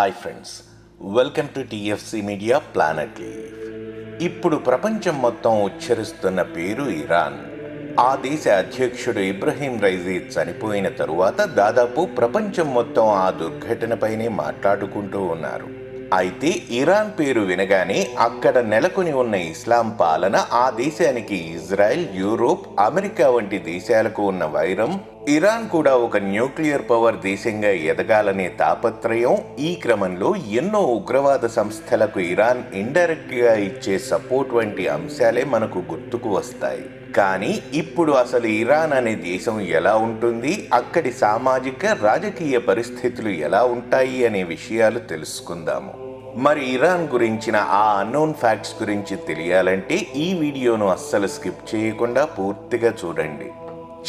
Hi friends welcome to TFC media planet leave ఇప్పుడు ప్రపంచం మొత్తం ఉచ్చరిస్తున్న పేరు ఇరాన్. ఆ దేశ అధ్యక్షుడు ఇబ్రహీం రైజీ చనిపోయిన తరువాత దాదాపు ప్రపంచం మొత్తం ఆ దుర్ఘటనపైనే మాట్లాడుకుంటూ ఉన్నారు. అయితే ఇరాన్ పేరు వినగానే అక్కడ నెలకొని ఉన్న ఇస్లాం పాలన ఆ దేశానికి ఇజ్రాయెల్ యూరోప్ అమెరికా వంటి దేశాలకు ఉన్న వైరం ఇరాన్ కూడా ఒక న్యూక్లియర్ పవర్ దేశంగా ఎదగాలనే తాపత్రయం ఈ క్రమంలో ఎన్నో ఉగ్రవాద సంస్థలకు ఇరాన్ ఇండైరెక్ట్గా ఇచ్చే సపోర్ట్ వంటి అంశాలే మనకు గుర్తుకు వస్తాయి. కానీ ఇప్పుడు అసలు ఇరాన్ అనే దేశం ఎలా ఉంటుంది? అక్కడి సామాజిక రాజకీయ పరిస్థితులు ఎలా ఉంటాయి అనే విషయాలు తెలుసుకుందాము. మరి ఇరాన్ గురించిన ఆ అన్నోన్ ఫ్యాక్ట్స్ గురించి తెలియాలంటే ఈ వీడియోను అస్సలు స్కిప్ చేయకుండా పూర్తిగా చూడండి.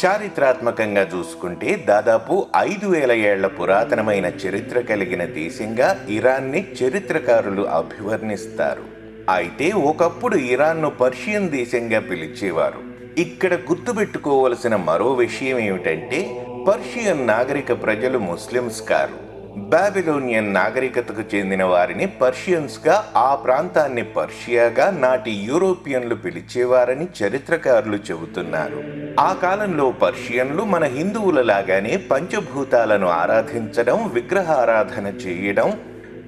చారిత్రాత్మకంగా చూసుకుంటే దాదాపు ఐదు వేల ఏళ్ళ పురాతనమైన చరిత్ర కలిగిన దేశంగా ఇరాన్ని చరిత్రకారులు అభివర్ణిస్తారు. అయితే ఒకప్పుడు ఇరాన్ను పర్షియన్ దేశంగా పిలిచేవారు. ఇక్కడ గుర్తుపెట్టుకోవలసిన మరో విషయం ఏమిటంటే పర్షియన్ నాగరిక ప్రజలు ముస్లిమ్స్ కారు. బాబిలోనియన్ నాగరికతకు చెందిన వారిని పర్షియన్స్గా ఆ ప్రాంతాన్ని పర్షియాగా నాటి యూరోపియన్లు పిలిచేవారని చరిత్రకారులు చెబుతున్నారు. ఆ కాలంలో పర్షియన్లు మన హిందువుల లాగానే పంచభూతాలను ఆరాధించడం విగ్రహారాధన చేయడం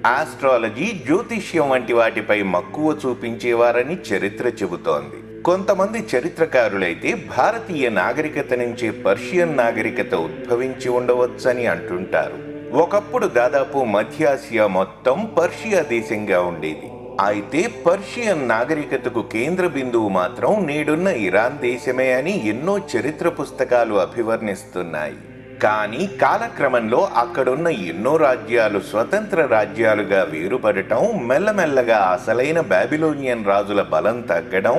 ఆస్ట్రాలజీ జ్యోతిష్యం వంటి వాటిపై మక్కువ చూపించేవారని చరిత్ర చెబుతోంది. కొంతమంది చరిత్రకారులైతే భారతీయ నాగరికత నుంచే పర్షియన్ నాగరికత ఉద్భవించి ఉండవచ్చని అంటుంటారు. ఒకప్పుడు దాదాపు మధ్యాసియా మొత్తం పర్షియా దేశంగా ఉండేది. అయితే పర్షియన్ నాగరికతకు కేంద్ర బిందువు మాత్రం నేడున్న ఇరాన్ దేశమే అని ఎన్నో చరిత్ర పుస్తకాలు అభివర్ణిస్తున్నాయి. కానీ కాలక్రమంలో అక్కడున్న ఎన్నో రాజ్యాలు స్వతంత్ర రాజ్యాలుగా వేరుపడటం మెల్లమెల్లగా అసలైన బాబిలోనియన్ రాజుల బలం తగ్గడం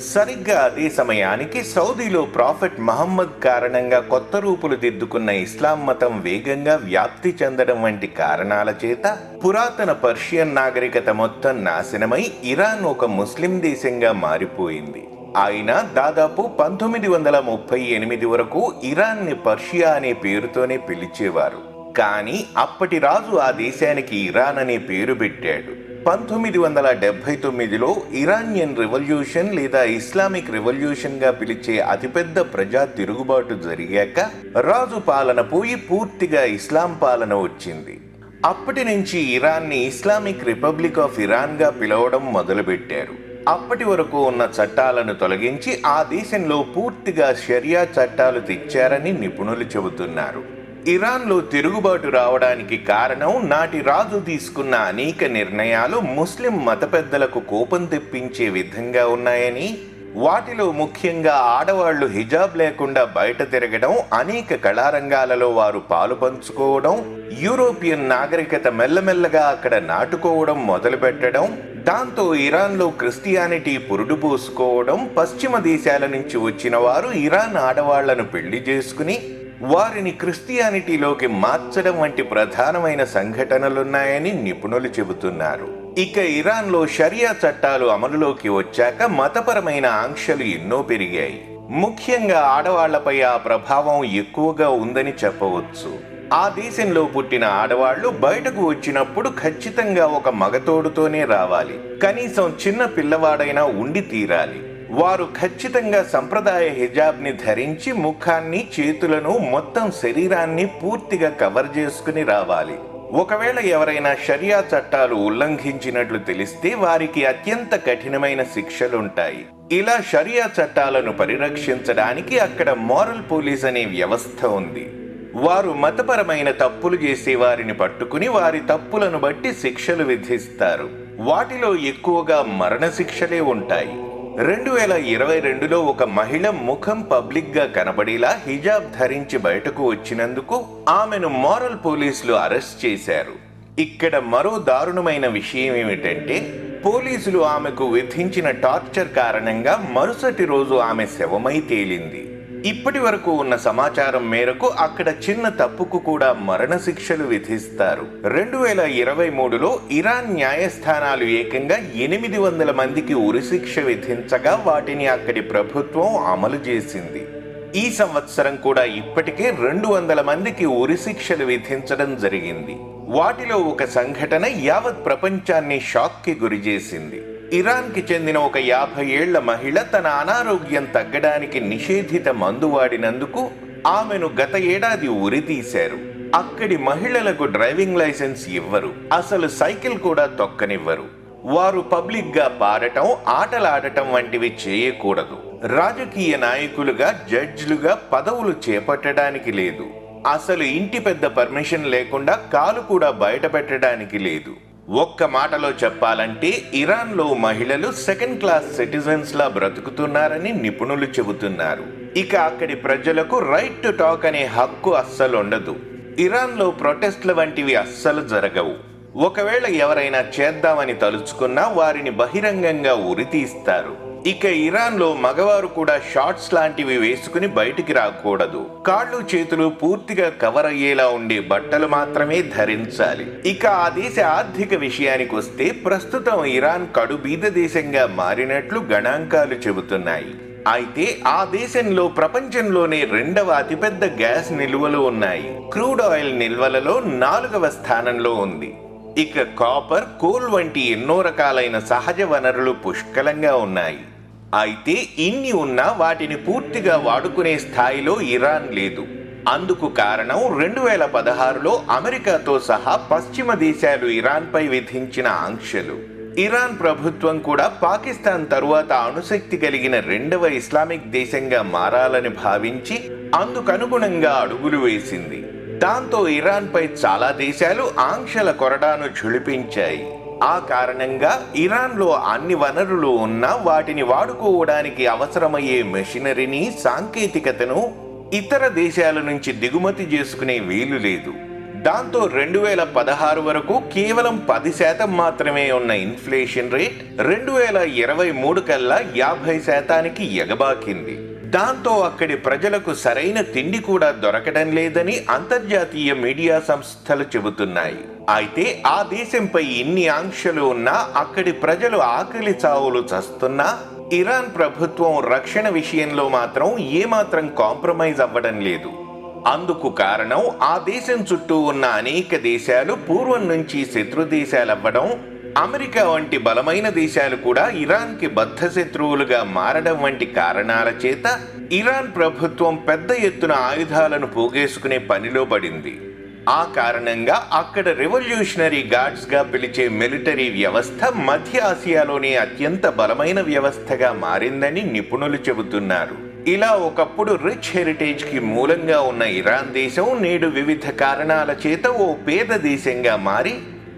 సరిగ్గా అదే సమయానికి సౌదీలో ప్రాఫెట్ మహమ్మద్ కారణంగా కొత్త రూపులు దిద్దుకున్న ఇస్లాం మతం వేగంగా వ్యాప్తి చెందడం వంటి కారణాల చేత పురాతన పర్షియన్ నాగరికత మొత్తం నాశనమై ఇరాన్ ఒక ముస్లిం దేశంగా మారిపోయింది. ఆయన దాదాపు పంతొమ్మిది వందల ముప్పై ఎనిమిది వరకు ఇరాన్ని పర్షియా అనే పేరుతోనే పిలిచేవారు. కానీ అప్పటి రాజు ఆ దేశానికి ఇరాన్ అనే పేరు పెట్టాడు. పంతొమ్మిది వందల డెబ్బై తొమ్మిదిలో ఇరానియన్ రివల్యూషన్ లేదా ఇస్లామిక్ రివల్యూషన్గా పిలిచే అతిపెద్ద ప్రజా తిరుగుబాటు జరిగాక రాజు పాలన పోయి పూర్తిగా ఇస్లాం పాలన వచ్చింది. అప్పటి నుంచి ఇరాన్ని ఇస్లామిక్ రిపబ్లిక్ ఆఫ్ ఇరాన్గా పిలవడం మొదలుపెట్టారు. అప్పటి వరకు ఉన్న చట్టాలను తొలగించి ఆ దేశంలో పూర్తిగా షరియా చట్టాలు తెచ్చారని నిపుణులు చెబుతున్నారు. ఇరాన్లో తిరుగుబాటు రావడానికి కారణం నాటి రాజు తీసుకున్న అనేక నిర్ణయాలు ముస్లిం మత పెద్దలకు కోపం తెప్పించే విధంగా ఉన్నాయని వాటిలో ముఖ్యంగా ఆడవాళ్ళు హిజాబ్ లేకుండా బయట తిరగడం అనేక కళారంగాలలో వారు పాలు పంచుకోవడం యూరోపియన్ నాగరికత మెల్లమెల్లగా అక్కడ నాటుకోవడం మొదలుపెట్టడం దాంతో ఇరాన్లో క్రిస్టియానిటీ పురుడు పోసుకోవడం పశ్చిమ దేశాల నుంచి వచ్చిన వారు ఇరాన్ ఆడవాళ్ళను పెళ్ళి చేసుకుని వారిని క్రిస్టియానిటీలోకి మార్చడం వంటి ప్రధానమైన సంఘటనలున్నాయని నిపుణులు చెబుతున్నారు. ఇక ఇరాన్లో షరియా చట్టాలు అమలులోకి వచ్చాక మతపరమైన ఆంక్షలు ఎన్నో పెరిగాయి. ముఖ్యంగా ఆడవాళ్ళపై ఆ ప్రభావం ఎక్కువగా ఉందని చెప్పవచ్చు. ఆ దేశంలో పుట్టిన ఆడవాళ్ళు బయటకు వచ్చినప్పుడు ఖచ్చితంగా ఒక మగతోడుతోనే రావాలి. కనీసం చిన్న పిల్లవాడైనా ఉండి తీరాలి. వారు ఖచ్చితంగా సంప్రదాయ హిజాబ్ని ధరించి ముఖాన్ని చేతులను మొత్తం శరీరాన్ని పూర్తిగా కవర్ చేసుకుని రావాలి. ఒకవేళ ఎవరైనా షరియా చట్టాలు ఉల్లంఘించినట్లు తెలిస్తే వారికి అత్యంత కఠినమైన శిక్షలుంటాయి. ఇలా షరియా చట్టాలను పరిరక్షించడానికి అక్కడ మోరల్ పోలీస్ అనే వ్యవస్థ ఉంది. వారు మతపరమైన తప్పులు చేసే వారిని పట్టుకుని వారి తప్పులను బట్టి శిక్షలు విధిస్తారు. వాటిలో ఎక్కువగా మరణశిక్షలే ఉంటాయి. రెండు వేల ఇరవై రెండులో ఒక మహిళ ముఖం పబ్లిక్గా కనబడేలా హిజాబ్ ధరించి బయటకు వచ్చినందుకు ఆమెను మోరల్ పోలీసులు అరెస్ట్ చేశారు. ఇక్కడ మరో దారుణమైన విషయం ఏమిటంటే పోలీసులు ఆమెకు విధించిన టార్చర్ కారణంగా మరుసటి రోజు ఆమె శవమై తేలింది. ఇప్పటి వరకు ఉన్న సమాచారం మేరకు అక్కడ చిన్న తప్పుకు కూడా మరణశిక్షలు విధిస్తారు. రెండు వేల ఇరవై మూడులో ఇరాన్ న్యాయస్థానాలు ఏకంగా ఎనిమిది వందల మందికి ఉరిశిక్ష విధించగా వాటిని అక్కడి ప్రభుత్వం అమలు చేసింది. ఈ సంవత్సరం కూడా ఇప్పటికే రెండు వందల మందికి ఉరిశిక్షలు విధించడం జరిగింది. వాటిలో ఒక సంఘటన యావత్ ప్రపంచాన్ని షాక్కి గురిచేసింది. ఇరాన్కి చెందిన ఒక యాభై ఏళ్ళ మహిళ తన అనారోగ్యం తగ్గడానికి నిషేధిత మందు వాడినందుకు ఆమెను గత ఏడాది ఉరితీశారు. అక్కడి మహిళలకు డ్రైవింగ్ లైసెన్స్ ఇవ్వరు. అసలు సైకిల్ కూడా తొక్కనివ్వరు. వారు పబ్లిక్గా పాడటం ఆటలాడటం వంటివి చేయకూడదు. రాజకీయ నాయకులుగా జడ్జిలుగా పదవులు చేపట్టడానికి లేదు. అసలు ఇంటి పెద్ద పర్మిషన్ లేకుండా కాలు కూడా బయట పెట్టడానికి లేదు. ఒక్క మాటలో చెప్పాలంటే ఇరాన్లో మహిళలు సెకండ్ క్లాస్ సిటిజన్స్లా బ్రతుకుతున్నారని నిపుణులు చెబుతున్నారు. ఇక అక్కడి ప్రజలకు రైట్ టు టాక్ అనే హక్కు అస్సలు ఉండదు. ఇరాన్లో ప్రొటెస్ట్ల వంటివి అస్సలు జరగవు. ఒకవేళ ఎవరైనా చేద్దామని తలుచుకున్నా వారిని బహిరంగంగా ఉరితీస్తారు ఇక ఇరాన్లో మగవారు కూడా షార్ట్స్ లాంటివి వేసుకుని బయటికి రాకూడదు. కాళ్ళు చేతులు పూర్తిగా కవర్ అయ్యేలా ఉండే బట్టలు మాత్రమే ధరించాలి. ఇక ఆ దేశ ఆర్థిక విషయానికి వస్తే ప్రస్తుతం ఇరాన్ కడుబీద దేశంగా మారినట్లు గణాంకాలు చెబుతున్నాయి. అయితే ఆ దేశంలో ప్రపంచంలోనే రెండవ అతిపెద్ద గ్యాస్ నిల్వలు ఉన్నాయి. క్రూడ్ ఆయిల్ నిల్వలలో నాలుగవ స్థానంలో ఉంది. ఇక కాపర్ కోల్ వంటి ఎన్నో రకాలైన సహజ వనరులు పుష్కలంగా ఉన్నాయి. అయితే ఇన్ని ఉన్నా వాటిని పూర్తిగా వాడుకునే స్థాయిలో ఇరాన్ లేదు. అందుకు కారణం రెండు వేల పదహారులో అమెరికాతో సహా పశ్చిమ దేశాలు ఇరాన్పై విధించిన ఆంక్షలు. ఇరాన్ ప్రభుత్వం కూడా పాకిస్తాన్ తరువాత అణుశక్తి కలిగిన రెండవ ఇస్లామిక్ దేశంగా మారాలని భావించి అందుకనుగుణంగా అడుగులు వేసింది. దాంతో ఇరాన్పై చాలా దేశాలు ఆంక్షల కొరడాను ఝుళిపించాయి. ఆ కారణంగా ఇరాన్లో అన్ని వనరులు ఉన్నా వాటిని వాడుకోవడానికి అవసరమయ్యే మెషినరీని సాంకేతికతను ఇతర దేశాల నుంచి దిగుమతి చేసుకునే వీలు లేదు. దాంతో రెండు వేల పదహారు వరకు కేవలం పది శాతం మాత్రమే ఉన్న ఇన్ఫ్లేషన్ రేట్ రెండు వేల ఇరవై మూడు కల్లా యాభై శాతానికి ఎగబాకింది. దాంతో అక్కడి ప్రజలకు సరైన తిండి కూడా దొరకడం లేదని అంతర్జాతీయ మీడియా సంస్థలు చెబుతున్నాయి. అయితే ఆ దేశంపై ఇన్ని ఆంక్షలు ఉన్నా అక్కడి ప్రజలు ఆకలి చావులు చస్తున్నా ఇరాన్ ప్రభుత్వం రక్షణ విషయంలో మాత్రం ఏమాత్రం కాంప్రమైజ్ అవ్వడం లేదు. అందుకు కారణం ఆ దేశం చుట్టూ ఉన్న అనేక దేశాలు పూర్వం నుంచి శత్రు దేశాలవ్వడం అమెరికా వంటి బలమైన దేశాలు కూడా ఇరాన్కి బద్ధ శత్రువులుగా మారడం వంటి కారణాల చేత ఇరాన్ ప్రభుత్వం పెద్ద ఎత్తున ఆయుధాలను పోగేసుకునే పనిలో పడింది. ఆ కారణంగా అక్కడ రెవల్యూషనరీ గార్డ్స్గా పిలిచే మిలిటరీ వ్యవస్థ మధ్య ఆసియాలోనే అత్యంత బలమైన వ్యవస్థగా మారిందని నిపుణులు చెబుతున్నారు. ఇలా ఒకప్పుడు రిచ్ హెరిటేజ్కి మూలంగా ఉన్న ఇరాన్ దేశం నేడు వివిధ కారణాల చేత ఓ పేద దేశంగా మారి